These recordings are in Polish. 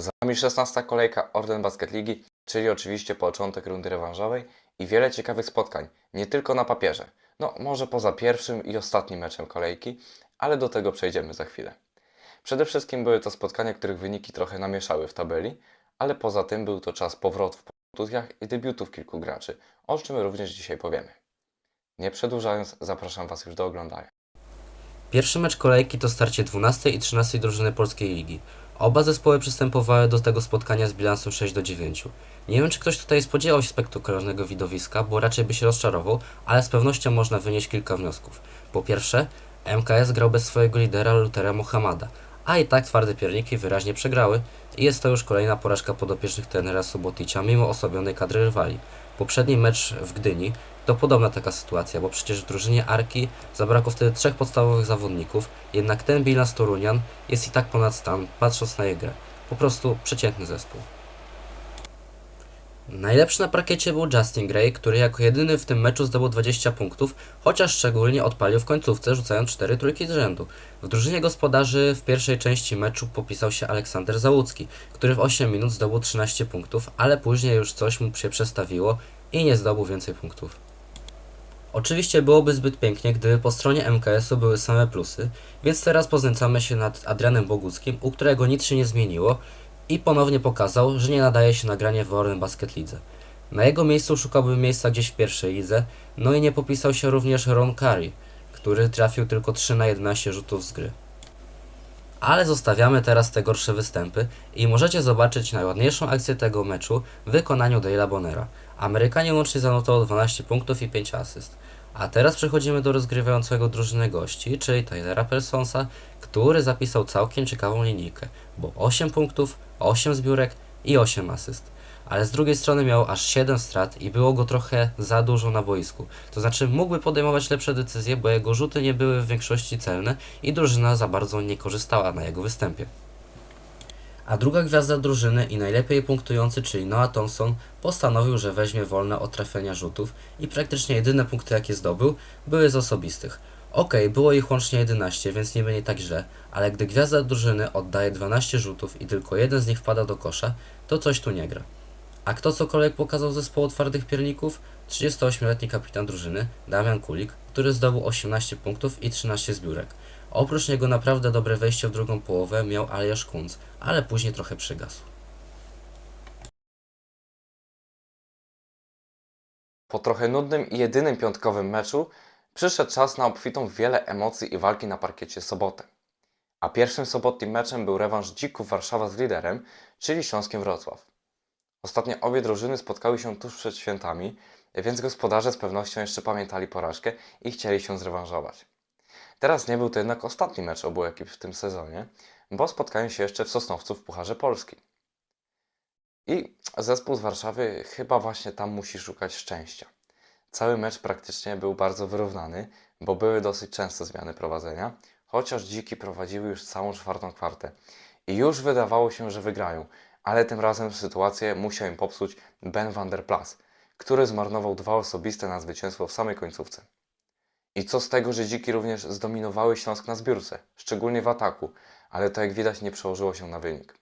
Za nami 16 kolejka Orden Basket Ligi, czyli oczywiście początek rundy rewanżowej i wiele ciekawych spotkań, nie tylko na papierze. No, może poza pierwszym i ostatnim meczem kolejki, ale do tego przejdziemy za chwilę. Przede wszystkim były to spotkania, których wyniki trochę namieszały w tabeli, ale poza tym był to czas powrotów po kontuzjach i debiutów kilku graczy, o czym również dzisiaj powiemy. Nie przedłużając, zapraszam Was już do oglądania. Pierwszy mecz kolejki to starcie 12 i 13 drużyny polskiej ligi. Oba zespoły przystępowały do tego spotkania z bilansem 6 do 9. Nie wiem, czy ktoś tutaj spodziewał się spektakularnego widowiska, bo raczej by się rozczarował, ale z pewnością można wynieść kilka wniosków. Po pierwsze, MKS grał bez swojego lidera Lutera Mohamada, a i tak twarde pierniki wyraźnie przegrały i jest to już kolejna porażka podopiecznych trenera Suboticia mimo osłabionej kadry rywali. Poprzedni mecz w Gdyni to podobna taka sytuacja, bo przecież w drużynie Arki zabrakło wtedy trzech podstawowych zawodników, jednak ten bilans Torunian jest i tak ponad stan, patrząc na jej grę. Po prostu przeciętny zespół. Najlepszy na parkiecie był Justin Gray, który jako jedyny w tym meczu zdobył 20 punktów, chociaż szczególnie odpalił w końcówce, rzucając 4 trójki z rzędu. W drużynie gospodarzy w pierwszej części meczu popisał się Aleksander Załucki, który w 8 minut zdobył 13 punktów, ale później już coś mu się przestawiło i nie zdobył więcej punktów. Oczywiście byłoby zbyt pięknie, gdyby po stronie MKS-u były same plusy, więc teraz poznęcamy się nad Adrianem Boguckim, u którego nic się nie zmieniło i ponownie pokazał, że nie nadaje się na granie w Orlen Basket Lidze. Na jego miejscu szukałbym miejsca gdzieś w pierwszej lidze, no i nie popisał się również Ron Curry, który trafił tylko 3 na 11 rzutów z gry. Ale zostawiamy teraz te gorsze występy i możecie zobaczyć najładniejszą akcję tego meczu w wykonaniu Dale'a Bonera. Amerykanie łącznie zanotował 12 punktów i 5 asyst. A teraz przechodzimy do rozgrywającego drużyny gości, czyli Tylera Personsa, który zapisał całkiem ciekawą linijkę, bo 8 punktów, 8 zbiórek i 8 asyst. Ale z drugiej strony miał aż 7 strat i było go trochę za dużo na boisku. To znaczy mógłby podejmować lepsze decyzje, bo jego rzuty nie były w większości celne i drużyna za bardzo nie korzystała na jego występie. A druga gwiazda drużyny i najlepiej punktujący, czyli Noah Thompson, postanowił, że weźmie wolne od trafienia rzutów i praktycznie jedyne punkty jakie zdobył były z osobistych. Okej, było ich łącznie 11, więc nie będzie tak źle, ale gdy gwiazda drużyny oddaje 12 rzutów i tylko jeden z nich wpada do kosza, to coś tu nie gra. A kto cokolwiek pokazał zespołu twardych pierników? 38-letni kapitan drużyny, Damian Kulik, który zdobył 18 punktów i 13 zbiórek. Oprócz niego naprawdę dobre wejście w drugą połowę miał Aliasz Kunc, ale później trochę przygasł. Po trochę nudnym i jedynym piątkowym meczu przyszedł czas na obfitą wiele emocji i walki na parkiecie sobotę. A pierwszym sobotnim meczem był rewanż Dzików Warszawa z liderem, czyli Śląskiem Wrocław. Ostatnio obie drużyny spotkały się tuż przed świętami, więc gospodarze z pewnością jeszcze pamiętali porażkę i chcieli się zrewanżować. Teraz nie był to jednak ostatni mecz obu ekip w tym sezonie, bo spotkają się jeszcze w Sosnowcu w Pucharze Polski. I zespół z Warszawy chyba właśnie tam musi szukać szczęścia. Cały mecz praktycznie był bardzo wyrównany, bo były dosyć częste zmiany prowadzenia, chociaż dziki prowadziły już całą czwartą kwartę. I już wydawało się, że wygrają, ale tym razem sytuację musiał im popsuć Ben van der Plas, który zmarnował dwa osobiste na zwycięstwo w samej końcówce. I co z tego, że dziki również zdominowały Śląsk na zbiórce, szczególnie w ataku, ale to jak widać nie przełożyło się na wynik.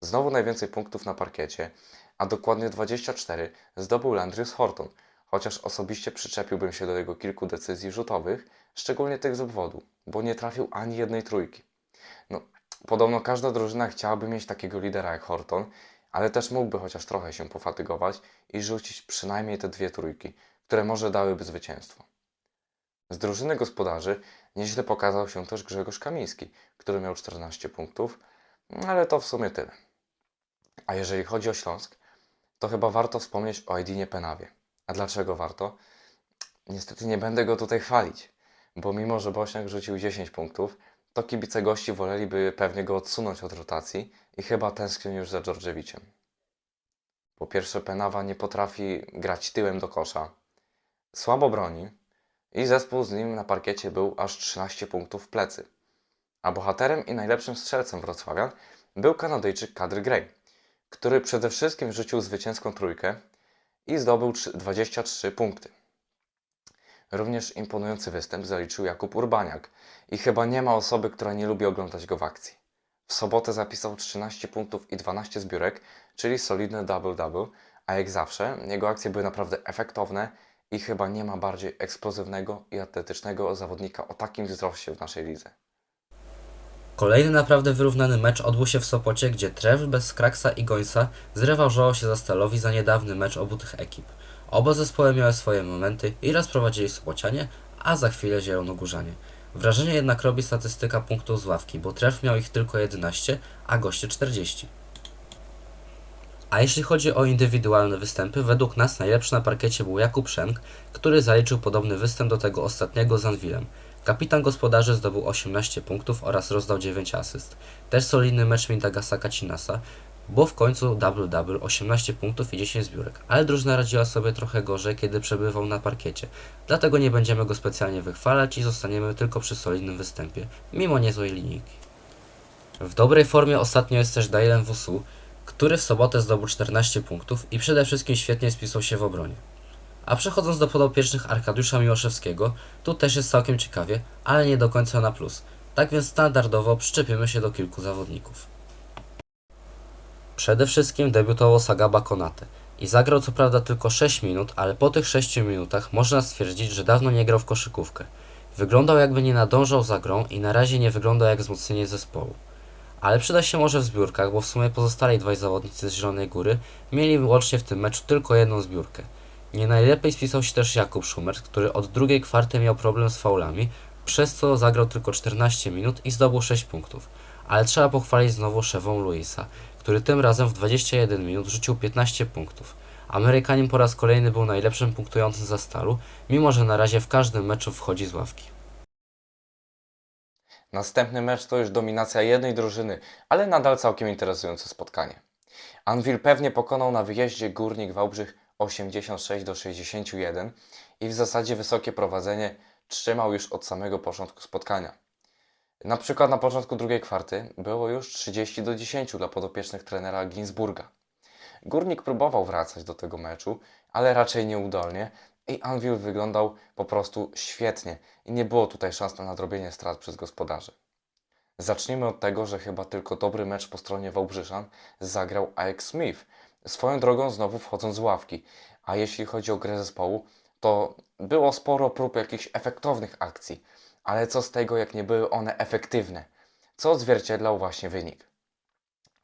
Znowu najwięcej punktów na parkiecie, a dokładnie 24 zdobył Landrius Horton, chociaż osobiście przyczepiłbym się do jego kilku decyzji rzutowych, szczególnie tych z obwodu, bo nie trafił ani jednej trójki. No, podobno każda drużyna chciałaby mieć takiego lidera jak Horton, ale też mógłby chociaż trochę się pofatygować i rzucić przynajmniej te dwie trójki, które może dałyby zwycięstwo. Z drużyny gospodarzy nieźle pokazał się też Grzegorz Kamiński, który miał 14 punktów, ale to w sumie tyle. A jeżeli chodzi o Śląsk, to chyba warto wspomnieć o Edinie Penawie. A dlaczego warto? Niestety nie będę go tutaj chwalić, bo mimo, że Bośniak rzucił 10 punktów, to kibice gości woleliby pewnie go odsunąć od rotacji i chyba tęsknią już za Dżordżewiczem. Po pierwsze, Penawa nie potrafi grać tyłem do kosza, słabo broni i zespół z nim na parkiecie był aż 13 punktów w plecy. A bohaterem i najlepszym strzelcem Wrocławian był Kanadyjczyk Kadry Gray, który przede wszystkim rzucił zwycięską trójkę i zdobył trzy- 23 punkty. Również imponujący występ zaliczył Jakub Urbaniak i chyba nie ma osoby, która nie lubi oglądać go w akcji. W sobotę zapisał 13 punktów i 12 zbiórek, czyli solidne double-double, a jak zawsze jego akcje były naprawdę efektowne i chyba nie ma bardziej eksplozywnego i atletycznego zawodnika o takim wzroście w naszej lidze. Kolejny naprawdę wyrównany mecz odbył się w Sopocie, gdzie Trev bez Kraksa i Gońsa zrewanżował się za Stalowi za niedawny mecz obu tych ekip. Oba zespoły miały swoje momenty i raz prowadzili Sopocianie, a za chwilę Zielonogórzanie. Wrażenie jednak robi statystyka punktów z ławki, bo Trev miał ich tylko 11, a goście 40. A jeśli chodzi o indywidualne występy, według nas najlepszy na parkiecie był Jakub Szenk, który zaliczył podobny występ do tego ostatniego z Anwilem. Kapitan gospodarzy zdobył 18 punktów oraz rozdał 9 asyst. Też solidny mecz Mindagasa Kacinasa, bo w końcu double-double 18 punktów i 10 zbiórek, ale drużyna radziła sobie trochę gorzej, kiedy przebywał na parkiecie. Dlatego nie będziemy go specjalnie wychwalać i zostaniemy tylko przy solidnym występie, mimo niezłej linijki. W dobrej formie ostatnio jest też Dailen Wusu, który w sobotę zdobył 14 punktów i przede wszystkim świetnie spisał się w obronie. A przechodząc do podopiecznych Arkadiusza Miłoszewskiego, tu też jest całkiem ciekawie, ale nie do końca na plus. Tak więc standardowo przyczepimy się do kilku zawodników. Przede wszystkim debiutował Sagaba Konate i zagrał co prawda tylko 6 minut, ale po tych 6 minutach można stwierdzić, że dawno nie grał w koszykówkę. Wyglądał jakby nie nadążał za grą i na razie nie wygląda jak wzmocnienie zespołu. Ale przyda się może w zbiórkach, bo w sumie pozostali dwaj zawodnicy z Zielonej Góry mieli łącznie w tym meczu tylko jedną zbiórkę. Nie najlepiej spisał się też Jakub Schumer, który od drugiej kwarty miał problem z faulami, przez co zagrał tylko 14 minut i zdobył 6 punktów. Ale trzeba pochwalić znowu szewą Luisa, który tym razem w 21 minut rzucił 15 punktów. Amerykanin po raz kolejny był najlepszym punktującym za stalu, mimo że na razie w każdym meczu wchodzi z ławki. Następny mecz to już dominacja jednej drużyny, ale nadal całkiem interesujące spotkanie. Anvil pewnie pokonał na wyjeździe Górnik Wałbrzych 86 do 61 i w zasadzie wysokie prowadzenie trzymał już od samego początku spotkania. Na przykład na początku drugiej kwarty było już 30 do 10 dla podopiecznych trenera Ginsburga. Górnik próbował wracać do tego meczu, ale raczej nieudolnie i Anvil wyglądał po prostu świetnie i nie było tutaj szans na nadrobienie strat przez gospodarzy. Zacznijmy od tego, że chyba tylko dobry mecz po stronie Wałbrzyszan zagrał Alex Smith, swoją drogą znowu wchodząc z ławki. A jeśli chodzi o grę zespołu, to było sporo prób jakichś efektownych akcji, ale co z tego, jak nie były one efektywne, co odzwierciedlał właśnie wynik.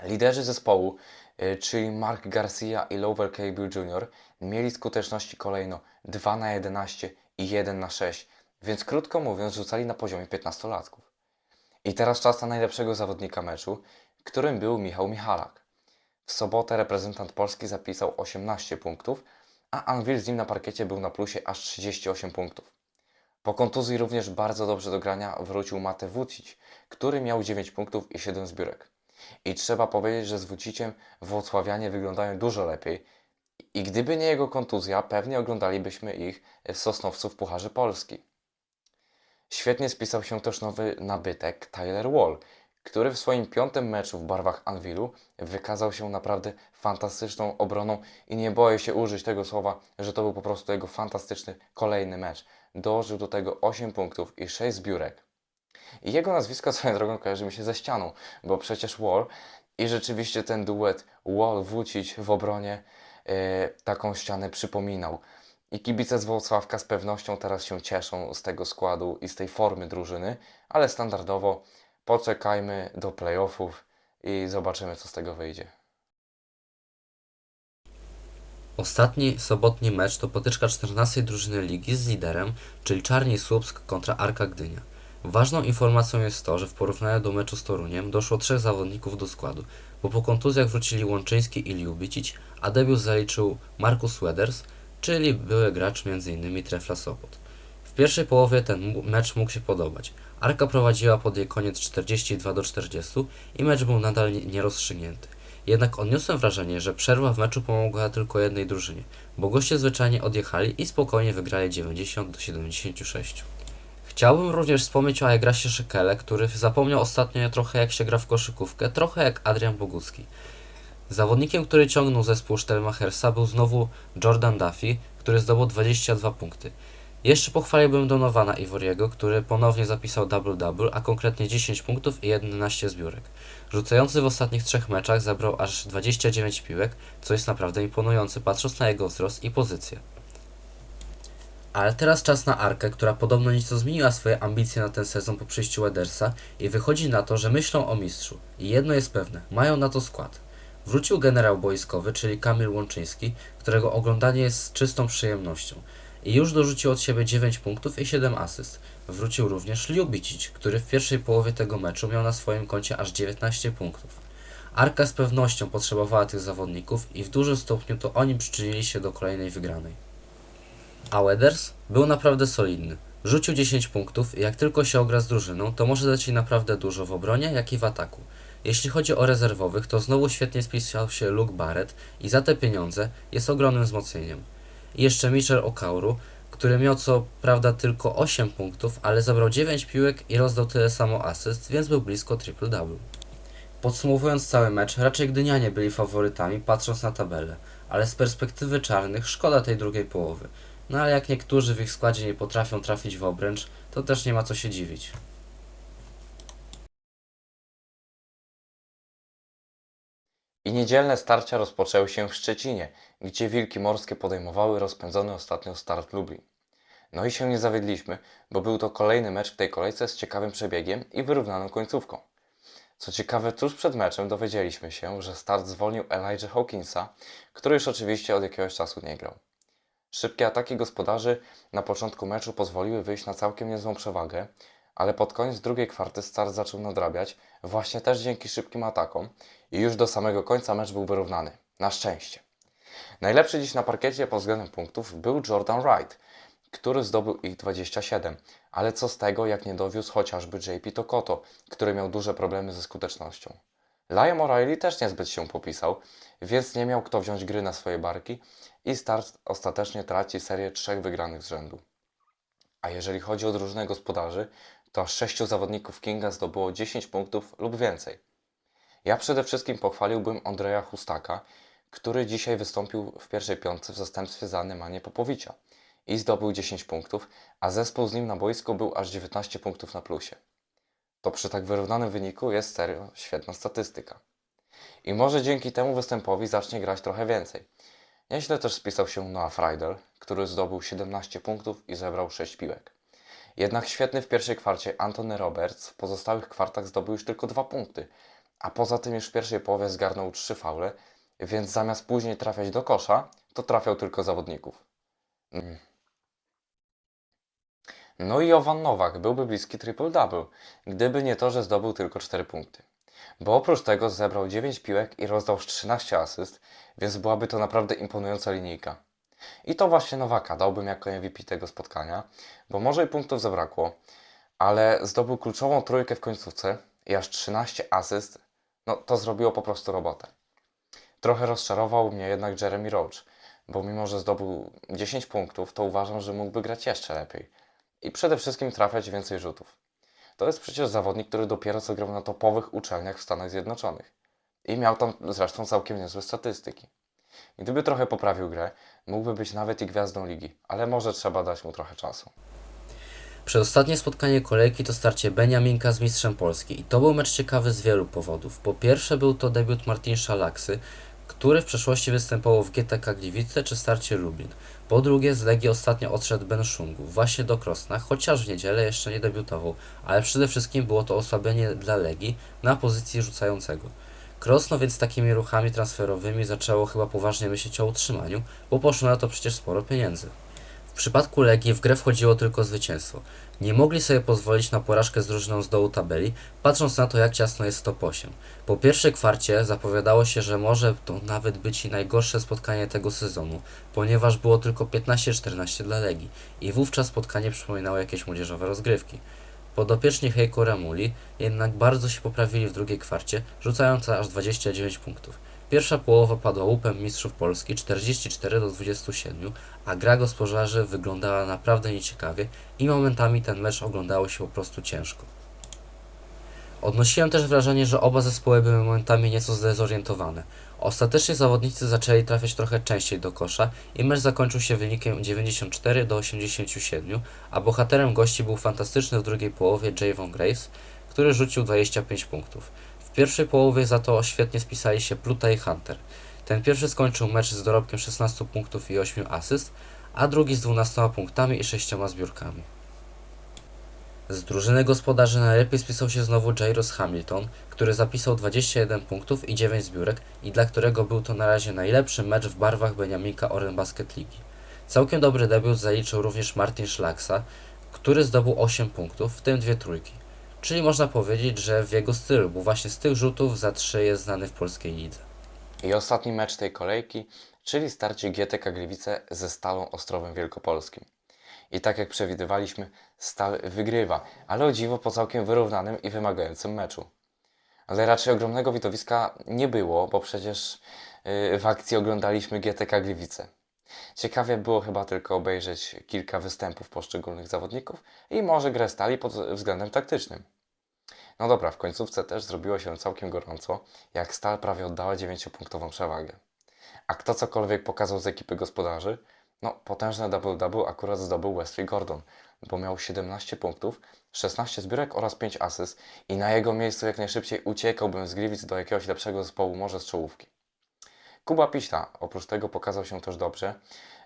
Liderzy zespołu, y, czyli Mark Garcia i Lowell Cable Jr., mieli skuteczności kolejno 2 na 11 i 1 na 6, więc krótko mówiąc rzucali na poziomie 15-latków. I teraz czas na najlepszego zawodnika meczu, którym był Michał Michalak. W sobotę reprezentant Polski zapisał 18 punktów, a Anvil z nim na parkiecie był na plusie aż 38 punktów. Po kontuzji również bardzo dobrze do grania wrócił Mate Vucic, który miał 9 punktów i 7 zbiórek. I trzeba powiedzieć, że z Vuciciem Włocławianie wyglądają dużo lepiej i gdyby nie jego kontuzja, pewnie oglądalibyśmy ich w Sosnowcu w Pucharze Polski. Świetnie spisał się też nowy nabytek Tyler Wall, który w swoim piątym meczu w barwach Anvilu wykazał się naprawdę fantastyczną obroną i nie boję się użyć tego słowa, że to był po prostu jego fantastyczny kolejny mecz. Dołożył do tego 8 punktów i 6 zbiórek. I jego nazwisko swoją drogą kojarzy mi się ze ścianą, bo przecież Wall i rzeczywiście ten duet Wall-Wucic w obronie e, taką ścianę przypominał. I kibice z Włocławka z pewnością teraz się cieszą z tego składu i z tej formy drużyny, ale standardowo poczekajmy do playoffów i zobaczymy, co z tego wyjdzie. Ostatni sobotni mecz to potyczka 14 drużyny ligi z liderem, czyli Czarni Słupsk kontra Arka Gdynia. Ważną informacją jest to, że w porównaniu do meczu z Toruniem doszło trzech zawodników do składu, bo po kontuzjach wrócili Łączyński i Liubicic, a debiut zaliczył Markus Weders, czyli były gracz m.in. Trefla Sopot. W pierwszej połowie ten mecz mógł się podobać. Arka prowadziła pod jej koniec 42 do 40 i mecz był nadal nie- nierozstrzygnięty. Jednak odniosłem wrażenie, że przerwa w meczu pomogła tylko jednej drużynie, bo goście zwyczajnie odjechali i spokojnie wygrali 90 do 76. Chciałbym również wspomnieć o Aigrasie Szekele, który zapomniał ostatnio trochę jak się gra w koszykówkę, trochę jak Adrian Bogucki. Zawodnikiem, który ciągnął zespół Stelmachersa był znowu Jordan Duffy, który zdobył 22 punkty. Jeszcze pochwaliłbym Donowana Ivoriego, który ponownie zapisał double-double, a konkretnie 10 punktów i 11 zbiórek. Rzucający w ostatnich trzech meczach zabrał aż 29 piłek, co jest naprawdę imponujące patrząc na jego wzrost i pozycję. Ale teraz czas na Arkę, która podobno nieco zmieniła swoje ambicje na ten sezon po przyjściu Wedersa i wychodzi na to, że myślą o mistrzu. I jedno jest pewne, mają na to skład. Wrócił generał boiskowy, czyli Kamil Łączyński, którego oglądanie jest czystą przyjemnością. I już dorzucił od siebie 9 punktów i 7 asyst. Wrócił również Ljubicic, który w pierwszej połowie tego meczu miał na swoim koncie aż 19 punktów. Arka z pewnością potrzebowała tych zawodników i w dużym stopniu to oni przyczynili się do kolejnej wygranej. A Weathers był naprawdę solidny. Rzucił 10 punktów i jak tylko się ogra z drużyną, to może dać jej naprawdę dużo w obronie, jak i w ataku. Jeśli chodzi o rezerwowych, to znowu świetnie spisał się Luke Barrett i za te pieniądze jest ogromnym wzmocnieniem. I jeszcze Mitchell Okauru, który miał co prawda tylko 8 punktów, ale zabrał 9 piłek i rozdał tyle samo asyst, więc był blisko triple-double. Podsumowując cały mecz, raczej Gdynianie byli faworytami patrząc na tabelę, ale z perspektywy czarnych szkoda tej drugiej połowy. No ale jak niektórzy w ich składzie nie potrafią trafić w obręcz, to też nie ma co się dziwić. I niedzielne starcia rozpoczęły się w Szczecinie, gdzie Wilki Morskie podejmowały rozpędzony ostatnio start Lublin. No i się nie zawiedliśmy, bo był to kolejny mecz w tej kolejce z ciekawym przebiegiem i wyrównaną końcówką. Co ciekawe, tuż przed meczem dowiedzieliśmy się, że start zwolnił Elijah Hawkinsa, który już oczywiście od jakiegoś czasu nie grał. Szybkie ataki gospodarzy na początku meczu pozwoliły wyjść na całkiem niezłą przewagę, ale pod koniec drugiej kwarty start zaczął nadrabiać, właśnie też dzięki szybkim atakom i już do samego końca mecz był wyrównany. Na szczęście. Najlepszy dziś na parkiecie pod względem punktów był Jordan Wright, który zdobył ich 27, ale co z tego, jak nie dowiózł chociażby JP Tokoto, który miał duże problemy ze skutecznością. Liam O'Reilly też niezbyt się popisał, więc nie miał kto wziąć gry na swoje barki i start ostatecznie traci serię trzech wygranych z rzędu. A jeżeli chodzi o drużynę gospodarzy, to aż sześciu zawodników Kinga zdobyło 10 punktów lub więcej. Ja przede wszystkim pochwaliłbym Andrzeja Hustaka, który dzisiaj wystąpił w pierwszej piątce w zastępstwie za Nemanie Popowicza i zdobył 10 punktów, a zespół z nim na boisku był aż 19 punktów na plusie. To przy tak wyrównanym wyniku jest serio świetna statystyka. I może dzięki temu występowi zacznie grać trochę więcej. Nieźle też spisał się Noah Freidel, który zdobył 17 punktów i zebrał 6 piłek. Jednak świetny w pierwszej kwarcie Anthony Roberts w pozostałych kwartach zdobył już tylko 2 punkty, a poza tym już w pierwszej połowie zgarnął 3 faule, więc zamiast później trafiać do kosza, to trafiał tylko zawodników. Mm. No i Jovan Nowak byłby bliski triple-double, gdyby nie to, że zdobył tylko 4 punkty. Bo oprócz tego zebrał 9 piłek i rozdał aż 13 asyst, więc byłaby to naprawdę imponująca linijka. I to właśnie Nowaka dałbym jako MVP tego spotkania, bo może i punktów zabrakło, ale zdobył kluczową trójkę w końcówce i aż 13 asyst, no to zrobiło po prostu robotę. Trochę rozczarował mnie jednak Jeremy Roach, bo mimo, że zdobył 10 punktów, to uważam, że mógłby grać jeszcze lepiej. I przede wszystkim trafiać więcej rzutów. To jest przecież zawodnik, który dopiero co grał na topowych uczelniach w Stanach Zjednoczonych. I miał tam zresztą całkiem niezłe statystyki. Gdyby trochę poprawił grę, mógłby być nawet i gwiazdą ligi, ale może trzeba dać mu trochę czasu. Przedostatnie spotkanie kolejki to starcie Beniaminka z mistrzem Polski i to był mecz ciekawy z wielu powodów. Po pierwsze był to debiut Martin Szalaksy, który w przeszłości występował w GTK Gliwice czy starcie Lublin. Po drugie z Legii ostatnio odszedł Ben Szungu, właśnie do Krosna, chociaż w niedzielę jeszcze nie debiutował, ale przede wszystkim było to osłabienie dla Legii na pozycji rzucającego. Krosno więc takimi ruchami transferowymi zaczęło chyba poważnie myśleć o utrzymaniu, bo poszło na to przecież sporo pieniędzy. W przypadku Legii w grę wchodziło tylko zwycięstwo. Nie mogli sobie pozwolić na porażkę z drużyną z dołu tabeli, patrząc na to jak ciasno jest top 8. Po pierwszej kwarcie zapowiadało się, że może to nawet być i najgorsze spotkanie tego sezonu, ponieważ było tylko 15-14 dla Legii i wówczas spotkanie przypominało jakieś młodzieżowe rozgrywki. Podopieczni Heiko Ramuli jednak bardzo się poprawili w drugiej kwarcie, rzucając aż 29 punktów. Pierwsza połowa padła łupem mistrzów Polski 44 do 27, a gra gospodarzy wyglądała naprawdę nieciekawie i momentami ten mecz oglądało się po prostu ciężko. Odnosiłem też wrażenie, że oba zespoły były momentami nieco zdezorientowane. Ostatecznie zawodnicy zaczęli trafiać trochę częściej do kosza i mecz zakończył się wynikiem 94 do 87, a bohaterem gości był fantastyczny w drugiej połowie Javon Grace, który rzucił 25 punktów. W pierwszej połowie za to świetnie spisali się Pluta i Hunter. Ten pierwszy skończył mecz z dorobkiem 16 punktów i 8 asyst, a drugi z 12 punktami i 6 zbiórkami. Z drużyny gospodarzy najlepiej spisał się znowu Jairus Hamilton, który zapisał 21 punktów i 9 zbiórek i dla którego był to na razie najlepszy mecz w barwach Beniaminka Oren Basket Ligi. Całkiem dobry debiut zaliczył również Martin Szlaksa, który zdobył 8 punktów, w tym dwie trójki. Czyli można powiedzieć, że w jego stylu, bo właśnie z tych rzutów za 3 jest znany w polskiej lidze. I ostatni mecz tej kolejki, czyli starcie GTK Gliwice ze Stalą Ostrowem Wielkopolskim. I tak jak przewidywaliśmy, Stal wygrywa, ale o dziwo po całkiem wyrównanym i wymagającym meczu. Ale raczej ogromnego widowiska nie było, bo przecież yy, w akcji oglądaliśmy GTK Gliwice. Ciekawie było chyba tylko obejrzeć kilka występów poszczególnych zawodników i może grę Stali pod względem taktycznym. No dobra, w końcówce też zrobiło się całkiem gorąco, jak Stal prawie oddała 9-punktową przewagę. A kto cokolwiek pokazał z ekipy gospodarzy? No, potężne double-double akurat zdobył Wesley Gordon, bo miał 17 punktów, 16 zbiórek oraz 5 asyst i na jego miejscu jak najszybciej uciekałbym z Gliwic do jakiegoś lepszego zespołu, może z czołówki. Kuba Piśla oprócz tego pokazał się też dobrze,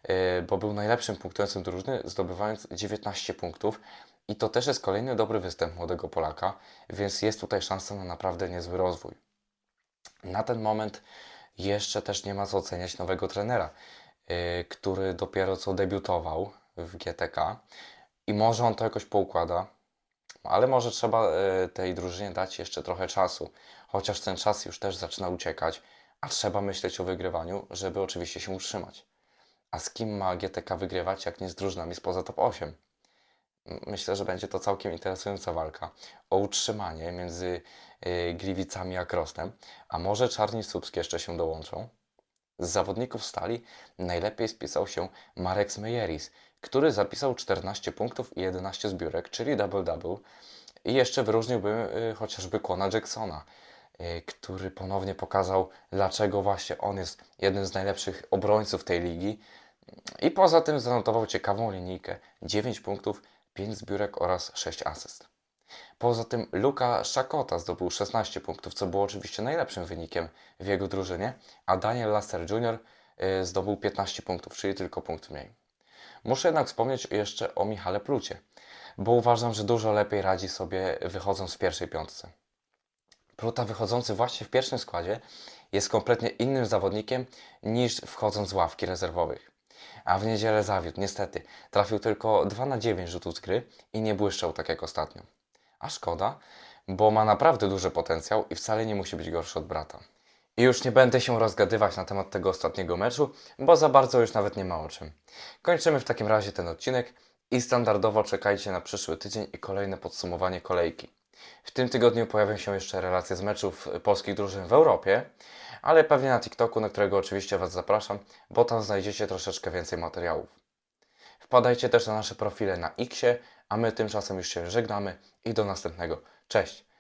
yy, bo był najlepszym punktującym drużyny, zdobywając 19 punktów. I to też jest kolejny dobry występ młodego Polaka, więc jest tutaj szansa na naprawdę niezły rozwój. Na ten moment jeszcze też nie ma co oceniać nowego trenera, yy, który dopiero co debiutował w GTK i może on to jakoś poukłada, ale może trzeba yy, tej drużynie dać jeszcze trochę czasu, chociaż ten czas już też zaczyna uciekać, a trzeba myśleć o wygrywaniu, żeby oczywiście się utrzymać. A z kim ma GTK wygrywać, jak nie z drużynami spoza top 8? Myślę, że będzie to całkiem interesująca walka o utrzymanie między y, Gliwicami a Krosnem, a może Czarni Słupskie jeszcze się dołączą. Z zawodników stali najlepiej spisał się Marek Smejeris, który zapisał 14 punktów i 11 zbiórek, czyli double-double. I jeszcze wyróżniłbym y, chociażby Kona Jacksona, który ponownie pokazał, dlaczego właśnie on jest jednym z najlepszych obrońców tej ligi. I poza tym zanotował ciekawą linijkę 9 punktów, 5 zbiórek oraz 6 asyst. Poza tym Luka Szakota zdobył 16 punktów, co było oczywiście najlepszym wynikiem w jego drużynie, a Daniel Laster Jr. y, zdobył 15 punktów, czyli tylko punkt mniej. Muszę jednak wspomnieć jeszcze o Michale Plucie, bo uważam, że dużo lepiej radzi sobie wychodząc w pierwszej piątce. Pluta wychodzący właśnie w pierwszym składzie jest kompletnie innym zawodnikiem niż wchodząc z ławki rezerwowych. A w niedzielę zawiódł, niestety. Trafił tylko 2 na 9 rzutów z gry i nie błyszczał tak jak ostatnio. A szkoda, bo ma naprawdę duży potencjał i wcale nie musi być gorszy od brata. I już nie będę się rozgadywać na temat tego ostatniego meczu, bo za bardzo już nawet nie ma o czym. Kończymy w takim razie ten odcinek i standardowo czekajcie na przyszły tydzień i kolejne podsumowanie kolejki. W tym tygodniu pojawią się jeszcze relacje z meczów polskich drużyn w Europie, ale pewnie na TikToku, na którego oczywiście Was zapraszam, bo tam znajdziecie troszeczkę więcej materiałów. Wpadajcie też na nasze profile na Xie, a my tymczasem już się żegnamy i do następnego. Cześć!